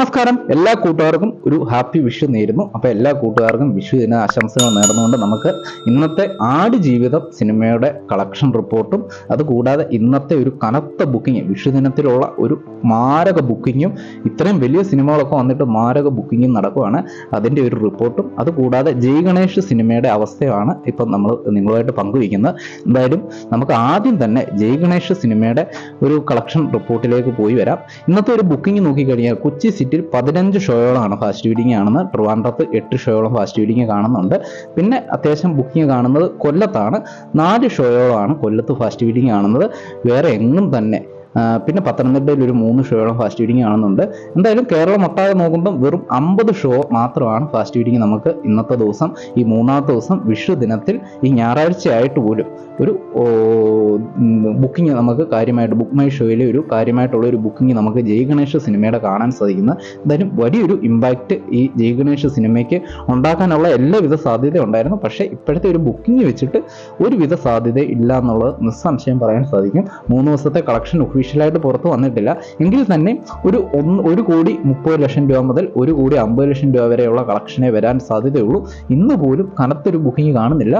നമസ്കാരം. എല്ലാ കൂട്ടുകാർക്കും ഒരു ഹാപ്പി വിഷു നേരുന്നു. അപ്പോൾ എല്ലാ കൂട്ടുകാർക്കും വിഷു ദിന ആശംസകൾ നേർന്നുകൊണ്ട് നമുക്ക് ഇന്നത്തെ ആട് ജീവിതം സിനിമയുടെ കളക്ഷൻ റിപ്പോർട്ടും അതുകൂടാതെ ഇന്നത്തെ ഒരു കനത്ത ബുക്കിംഗ് വിഷു ദിനത്തിലുള്ള ഒരു മാരക ബുക്കിങ്ങും ഇത്രയും വലിയ സിനിമകളൊക്കെ വന്നിട്ട് മാരക ബുക്കിങ്ങും നടക്കുകയാണ് അതിന്റെ ഒരു റിപ്പോർട്ടും അതുകൂടാതെ ജയ് ഗണേഷ് സിനിമയുടെ അവസ്ഥയാണ് ഇപ്പം നമ്മൾ നിങ്ങളുമായിട്ട് പങ്കുവയ്ക്കുന്നത്. എന്തായാലും നമുക്ക് ആദ്യം തന്നെ ജയ് ഗണേഷ് സിനിമയുടെ ഒരു കളക്ഷൻ റിപ്പോർട്ടിലേക്ക് പോയി വരാം. ഇന്നത്തെ ഒരു ബുക്കിംഗ് നോക്കിക്കഴിഞ്ഞാൽ കൊച്ചി സിറ്റിയിൽ പതിനഞ്ച് ഷോയോളാണ് ഫാസ്റ്റ് ഫീഡിങ് ആണെന്ന് ട്രിവാൻഡ്രത്ത് എട്ട് ഷോയോളം ഫാസ്റ്റ് ഫീഡിങ് കാണുന്നുണ്ട്. പിന്നെ അത്യാവശ്യം ബുക്കിംഗ് കാണുന്നത് കൊല്ലത്താണ്. നാല് ഷോയോളാണ് കൊല്ലത്ത് ഫാസ്റ്റ് ഫീഡിങ് കാണുന്നത്. വേറെ എങ്ങും തന്നെ പിന്നെ പത്തനംതിട്ടയിൽ ഒരു മൂന്ന് ഷോയോളം ഫാസ്റ്റ് ഫീഡിങ് കാണുന്നുണ്ട്. എന്തായാലും കേരളം ഒട്ടാകെ നോക്കുമ്പോൾ വെറും അമ്പത് ഷോ മാത്രമാണ് ഫാസ്റ്റ് ഫീഡിങ് നമുക്ക് ഇന്നത്തെ ദിവസം ഈ മൂന്നാമത്തെ ദിവസം വിഷു ദിനത്തിൽ ഈ ഞായറാഴ്ച ആയിട്ട് പോലും ഒരു ബുക്കിംഗ് നമുക്ക് കാര്യമായിട്ട് ബുക്ക് മൈ ഷോയിലെ ഒരു കാര്യമായിട്ടുള്ള ഒരു ബുക്കിംഗ് നമുക്ക് ജയ് ഗണേഷ് സിനിമയുടെ കാണാൻ സാധിക്കുന്ന. എന്തായാലും വലിയൊരു ഇമ്പാക്റ്റ് ഈ ജയ് ഗണേഷ് സിനിമയ്ക്ക് ഉണ്ടാക്കാനുള്ള എല്ലാവിധ സാധ്യത ഉണ്ടായിരുന്നു. പക്ഷേ ഇപ്പോഴത്തെ ഒരു ബുക്കിംഗ് വെച്ചിട്ട് ഒരുവിധ സാധ്യത ഇല്ല എന്നുള്ളത് നിസ്സംശയം പറയാൻ സാധിക്കും. മൂന്ന് ദിവസത്തെ കളക്ഷൻ ഒഫീഷ്യലായിട്ട് പുറത്ത് വന്നിട്ടില്ല. എങ്കിൽ തന്നെ ഒരു ഒന്ന് ഒരു കോടി മുപ്പത് ലക്ഷം രൂപ മുതൽ ഒരു കോടി അമ്പത് ലക്ഷം രൂപ വരെയുള്ള കളക്ഷനെ വരാൻ സാധ്യതയുള്ളൂ. ഇന്ന് പോലും കനത്തൊരു ബുക്കിംഗ് കാണുന്നില്ല.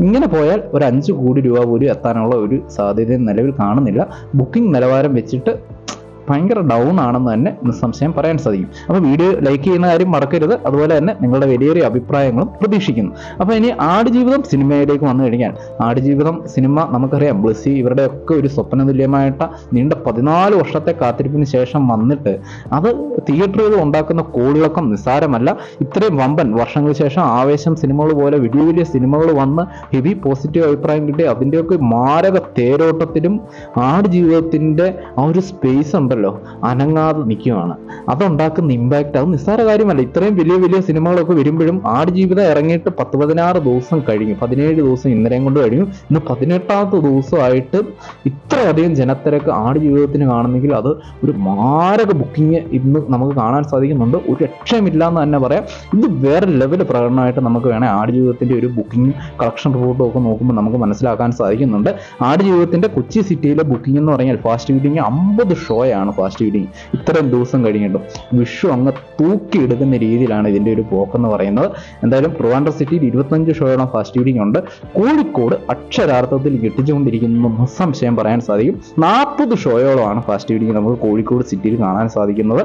ഇങ്ങനെ പോയാൽ ഒരു അഞ്ച് കോടി രൂപ പോലും എത്താനുള്ള ഒരു സാധ്യത നിലവിൽ കാണുന്നില്ല. ബുക്കിംഗ് നിലവാരം വെച്ചിട്ട് ഭയങ്കര ഡൗൺ ആണെന്ന് തന്നെ നിസ്സംശയം പറയാൻ സാധിക്കും. അപ്പോൾ വീഡിയോ ലൈക്ക് ചെയ്യുന്ന കാര്യം മറക്കരുത്. അതുപോലെ തന്നെ നിങ്ങളുടെ വലിയൊരു അഭിപ്രായങ്ങളും പ്രതീക്ഷിക്കുന്നു. അപ്പോൾ ഇനി ആടുജീവിതം സിനിമയിലേക്ക് വന്നു കഴിഞ്ഞാൽ ആടുജീവിതം സിനിമ നമുക്കറിയാം. ബ്ലസ്സി ഇവരുടെയൊക്കെ ഒരു സ്വപ്ന തുല്യമായിട്ട നീണ്ട പതിനാല് വർഷത്തെ കാത്തിരിപ്പിന് ശേഷം വന്നിട്ട് അത് തിയേറ്ററുകൾ ഉണ്ടാക്കുന്ന കോളിളക്കം നിസ്സാരമല്ല. ഇത്രയും വമ്പൻ വർഷങ്ങൾക്ക് ശേഷം ആവേശം സിനിമകൾ പോലെ വലിയ വലിയ സിനിമകൾ വന്ന് ഹെവി പോസിറ്റീവ് അഭിപ്രായം കിട്ടി. അതിന്റെയൊക്കെ മാരക തേരോട്ടത്തിലും ആടുജീവിതത്തിന്റെ ആ ഒരു സ്പേസ് ഉണ്ടല്ലോ. അനങ്ങാതെ നിൽക്കുകയാണ്. അതുണ്ടാക്കുന്ന ഇമ്പാക്റ്റ് അത് നിസ്സാര കാര്യമല്ല. ഇത്രയും വലിയ വലിയ സിനിമകളൊക്കെ വരുമ്പോഴും ആടുജീവിതം ഇറങ്ങിയിട്ട് പത്ത് പതിനാറ് ദിവസം കഴിഞ്ഞു. പതിനേഴ് ദിവസം ഇന്നലെയും കൊണ്ട് കഴിഞ്ഞു. ഇന്ന് പതിനെട്ടാമത്തെ ദിവസമായിട്ട് ഇത്രയധികം ജനത്തിരക്ക് ആടുജീവിതത്തിന് കാണുന്നെങ്കിൽ അത് ഒരു മാരക ബുക്കിംഗ് ഇന്ന് നമുക്ക് കാണാൻ സാധിക്കുന്നുണ്ട്. ഒരു രക്ഷയുമില്ല എന്ന് തന്നെ പറയാം. ഇത് വേറെ ലെവൽ പ്രകടനമായിട്ട് നമുക്ക് വേണേൽ ആടുജീവിതത്തിന്റെ ഒരു ബുക്കിംഗ് കളക്ഷൻ റിപ്പോർട്ടും ഒക്കെ നോക്കുമ്പോൾ നമുക്ക് മനസ്സിലാക്കാൻ സാധിക്കുന്നുണ്ട്. ആടുജീവിതത്തിന്റെ കൊച്ചി സിറ്റിയിലെ ബുക്കിംഗ് എന്ന് പറഞ്ഞാൽ ഫാസ്റ്റ് ബുക്കിംഗ് അമ്പത് ഷോയാണ് ഫാസ്റ്റ് ഫീഡിങ് ഇത്രയും ദിവസം കഴിഞ്ഞിട്ടും വിഷു അങ്ങ് തൂക്കിയെടുക്കുന്ന രീതിയിലാണ് ഇതിന്റെ ഒരു പോക്കെന്ന് പറയുന്നത്. എന്തായാലും ട്രിവാൻഡ്രം സിറ്റിയിൽ ഇരുപത്തഞ്ച് ഷോയോളം ഫാസ്റ്റ് ഫീഡിങ് ഉണ്ട്. കോഴിക്കോട് അക്ഷരാർത്ഥത്തിൽ ഞെട്ടിച്ചുകൊണ്ടിരിക്കുന്നു നിസ്സംശയം പറയാൻ സാധിക്കും. നാൽപ്പത് ഷോയോളമാണ് ഫാസ്റ്റ് ഫീഡിങ് നമുക്ക് കോഴിക്കോട് സിറ്റിയിൽ കാണാൻ സാധിക്കുന്നത്.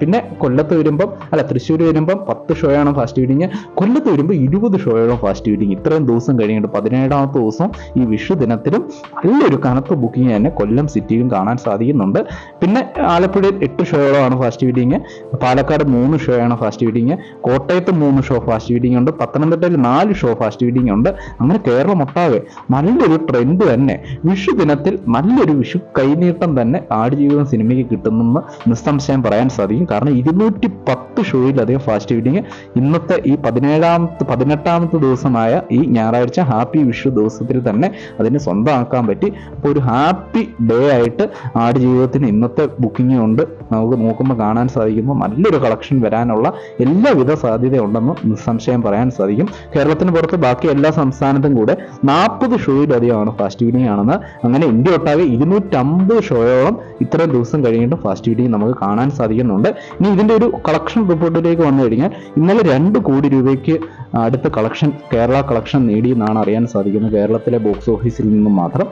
പിന്നെ കൊല്ലത്ത് വരുമ്പം അല്ല തൃശ്ശൂർ വരുമ്പം പത്ത് ഷോയാണ് ഫാസ്റ്റ് ഫീഡിങ് കൊല്ലത്ത് വരുമ്പോൾ ഇരുപത് ഷോയോളം ഫാസ്റ്റ് ഫീഡിങ് ഇത്രയും ദിവസം കഴിഞ്ഞിട്ട് പതിനേഴാമത്തെ ദിവസം ഈ വിഷു ദിനത്തിലും നല്ലൊരു കനത്ത ബുക്കിംഗ് തന്നെ കൊല്ലം സിറ്റിയിലും കാണാൻ സാധിക്കുന്നുണ്ട്. പിന്നെ ആലപ്പുഴയിൽ എട്ട് ഷോകളാണ് ഫാസ്റ്റ് ഫീഡിങ് പാലക്കാട് മൂന്ന് ഷോ ആണ് ഫാസ്റ്റ് ഫീഡിങ് കോട്ടയത്ത് മൂന്ന് ഷോ ഫാസ്റ്റ് ഫീഡിങ് ഉണ്ട്. പത്തനംതിട്ടയിൽ നാല് ഷോ ഫാസ്റ്റ് ഫീഡിങ് ഉണ്ട്. അങ്ങനെ കേരളം ഒട്ടാകെ നല്ലൊരു ട്രെൻഡ് തന്നെ. വിഷു ദിനത്തിൽ നല്ലൊരു വിഷു കൈനീട്ടം തന്നെ ആടുജീവിതം സിനിമയ്ക്ക് കിട്ടുന്നെന്ന് നിസ്സംശയം പറയാൻ സാധിക്കും. കാരണം ഇരുന്നൂറ്റി പത്ത് ഷോയിലധികം ഫാസ്റ്റ് ഫീഡിങ് ഇന്നത്തെ ഈ പതിനേഴാമത്തെ പതിനെട്ടാമത്തെ ദിവസമായ ഈ ഞായറാഴ്ച ഹാപ്പി വിഷു ദിവസത്തിൽ തന്നെ അതിനെ സ്വന്തമാക്കാൻ പറ്റി. അപ്പോൾ ഒരു ഹാപ്പി ഡേ ആയിട്ട് ആടുജീവിതത്തിന് ഇന്നത്തെ ബുക്കിംഗ് കൊണ്ട് നമുക്ക് നോക്കുമ്പോൾ കാണാൻ സാധിക്കുമ്പോൾ നല്ലൊരു കളക്ഷൻ വരാനുള്ള എല്ലാവിധ സാധ്യതയുണ്ടെന്ന് നിസ്സംശയം പറയാൻ സാധിക്കും. കേരളത്തിന് പുറത്ത് ബാക്കി എല്ലാ സംസ്ഥാനത്തും കൂടെ നാൽപ്പത് ഷോയിലധികമാണ് ഫാസ്റ്റ് ഫീഡിങ് ആണെന്ന്. അങ്ങനെ ഇന്ത്യ ഒട്ടാകെ ഇരുന്നൂറ്റമ്പത് ഷോയോളം ഇത്രയും ദിവസം കഴിഞ്ഞിട്ടും ഫാസ്റ്റ് ഫീഡിങ് നമുക്ക് കാണാൻ സാധിക്കുന്നുണ്ട്. ഇനി ഇതിന്റെ ഒരു കളക്ഷൻ റിപ്പോർട്ടിലേക്ക് വന്നു കഴിഞ്ഞാൽ ഇന്നലെ രണ്ട് കോടി രൂപയ്ക്ക് അടുത്ത കളക്ഷൻ കേരള കളക്ഷൻ നേടിയെന്നാണ് അറിയാൻ സാധിക്കുന്നത്. കേരളത്തിലെ ബോക്സ് ഓഫീസിൽ നിന്നും മാത്രം.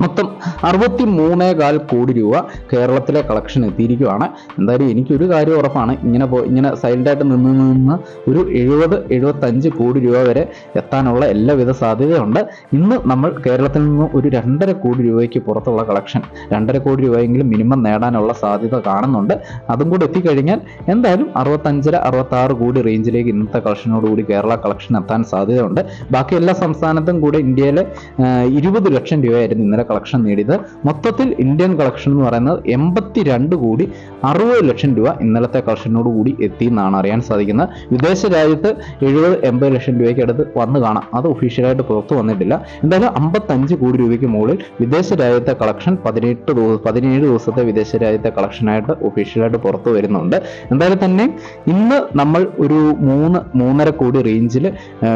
മൊത്തം അറുപത്തി മൂന്നേകാൽ കോടി രൂപ കേരളത്തിലെ കളക്ഷൻ എത്തിയിരിക്കുകയാണ്. എന്തായാലും എനിക്കൊരു കാര്യം ഉറപ്പാണ്. ഇങ്ങനെ പോ ഇങ്ങനെ സൈലന്റായിട്ട് നിന്ന് നിന്ന് ഒരു എഴുപത് എഴുപത്തഞ്ച് കോടി രൂപ വരെ എത്താനുള്ള എല്ലാവിധ സാധ്യതയുണ്ട്. ഇന്ന് നമ്മൾ കേരളത്തിൽ നിന്ന് ഒരു രണ്ടര കോടി രൂപയ്ക്ക് പുറത്തുള്ള കളക്ഷൻ രണ്ടര കോടി രൂപയെങ്കിലും മിനിമം നേടാനുള്ള സാധ്യത കാണുന്നുണ്ട്. അതും കൂടെ എത്തിക്കഴിഞ്ഞാൽ എന്തായാലും അറുപത്തഞ്ചര അറുപത്താറ് കോടി റേഞ്ചിലേക്ക് ഇന്നത്തെ കളക്ഷനോടുകൂടി കേരള കളക്ഷൻ എത്താൻ സാധ്യതയുണ്ട്. ബാക്കി എല്ലാ സംസ്ഥാനത്തും കൂടെ ഇന്ത്യയിലെ ഇരുപത് ലക്ഷം രൂപയായിരുന്നു ഇന്നലെ കളക്ഷൻ നേടിയത്. മൊത്തത്തിൽ ഇന്ത്യൻ കളക്ഷൻ എന്ന് പറയുന്നത് എൺപത്തി രണ്ട് കോടി അറുപത് ലക്ഷം രൂപ ഇന്നലത്തെ കളക്ഷനോട് കൂടി എത്തി എന്നാണ് അറിയാൻ സാധിക്കുന്നത്. വിദേശ രാജ്യത്ത് എഴുപത് എൺപത് ലക്ഷം രൂപയ്ക്ക് അടുത്ത് വന്ന് കാണാം. അത് ഒഫീഷ്യലായിട്ട് പുറത്തു വന്നിട്ടില്ല. എന്തായാലും അമ്പത്തഞ്ച് കോടി രൂപയ്ക്ക് മുകളിൽ വിദേശ രാജ്യത്തെ കളക്ഷൻ പതിനെട്ട് ദിവസം പതിനേഴ് ദിവസത്തെ വിദേശ രാജ്യത്തെ കളക്ഷനായിട്ട് ഒഫീഷ്യലായിട്ട് പുറത്തു വരുന്നുണ്ട്. എന്തായാലും തന്നെ ഇന്ന് നമ്മൾ ഒരു മൂന്ന് മൂന്നര കോടി റേഞ്ചിൽ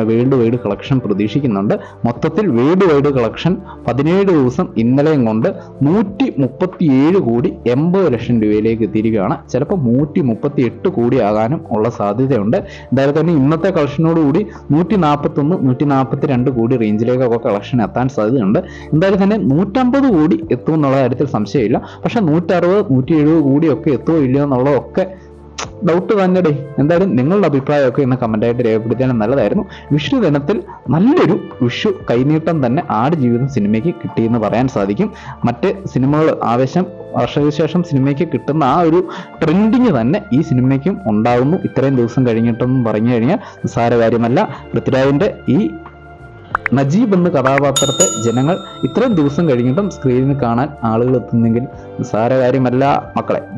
വേൾഡ് വൈഡ് കളക്ഷൻ പ്രതീക്ഷിക്കുന്നുണ്ട്. മൊത്തത്തിൽ വേൾഡ് വൈഡ് കളക്ഷൻ പതിനേഴ് ദിവസം ദിവസം ഇന്നലെയും കൊണ്ട് നൂറ്റി മുപ്പത്തിയേഴ് കോടി എൺപത് ലക്ഷം രൂപയിലേക്ക് എത്തിയിരിക്കുകയാണ്. ചിലപ്പോൾ നൂറ്റി മുപ്പത്തി എട്ട് കോടി ആകാനും ഉള്ള സാധ്യതയുണ്ട്. എന്തായാലും തന്നെ ഇന്നത്തെ കളക്ഷനോടുകൂടി നൂറ്റി നാൽപ്പത്തൊന്ന് നൂറ്റി നാൽപ്പത്തി രണ്ട് കോടി റേഞ്ചിലേക്കൊക്കെ കളക്ഷൻ എത്താൻ സാധ്യതയുണ്ട്. എന്തായാലും തന്നെ നൂറ്റമ്പത് കോടി എത്തും എന്നുള്ള കാര്യത്തിൽ സംശയമില്ല. പക്ഷേ നൂറ്ററുപത് നൂറ്റി എഴുപത് കോടിയൊക്കെ എത്തുമോ ഇല്ലയോ എന്നുള്ളതൊക്കെ ഡൗട്ട് തന്നെടേ എന്തായാലും നിങ്ങളുടെ അഭിപ്രായമൊക്കെ ഇന്ന് കമന്റായിട്ട് രേഖപ്പെടുത്തിയാണ് നല്ലതായിരുന്നു. വിഷു ദിനത്തിൽ നല്ലൊരു വിഷു കൈനീട്ടം തന്നെ ആട് ജീവിതം സിനിമയ്ക്ക് കിട്ടിയെന്ന് പറയാൻ സാധിക്കും. മറ്റ് സിനിമകൾ ആവേശം വർഷവിശേഷം സിനിമയ്ക്ക് കിട്ടുന്ന ആ ഒരു ട്രെൻഡിങ് തന്നെ ഈ സിനിമയ്ക്കും ഉണ്ടാകുന്നു ഇത്രയും ദിവസം കഴിഞ്ഞിട്ടെന്ന് പറഞ്ഞു കഴിഞ്ഞാൽ നിസ്സാര കാര്യമല്ല പൃഥ്വിരാജിന്റെ ഈ നജീബ് എന്ന കഥാപാത്രത്തെ ജനങ്ങൾ ഇത്രയും ദിവസം കഴിഞ്ഞിട്ടും സ്ക്രീനിൽ കാണാൻ ആളുകൾ എത്തുന്നെങ്കിൽ നിസ്സാര കാര്യമല്ല മക്കളെ.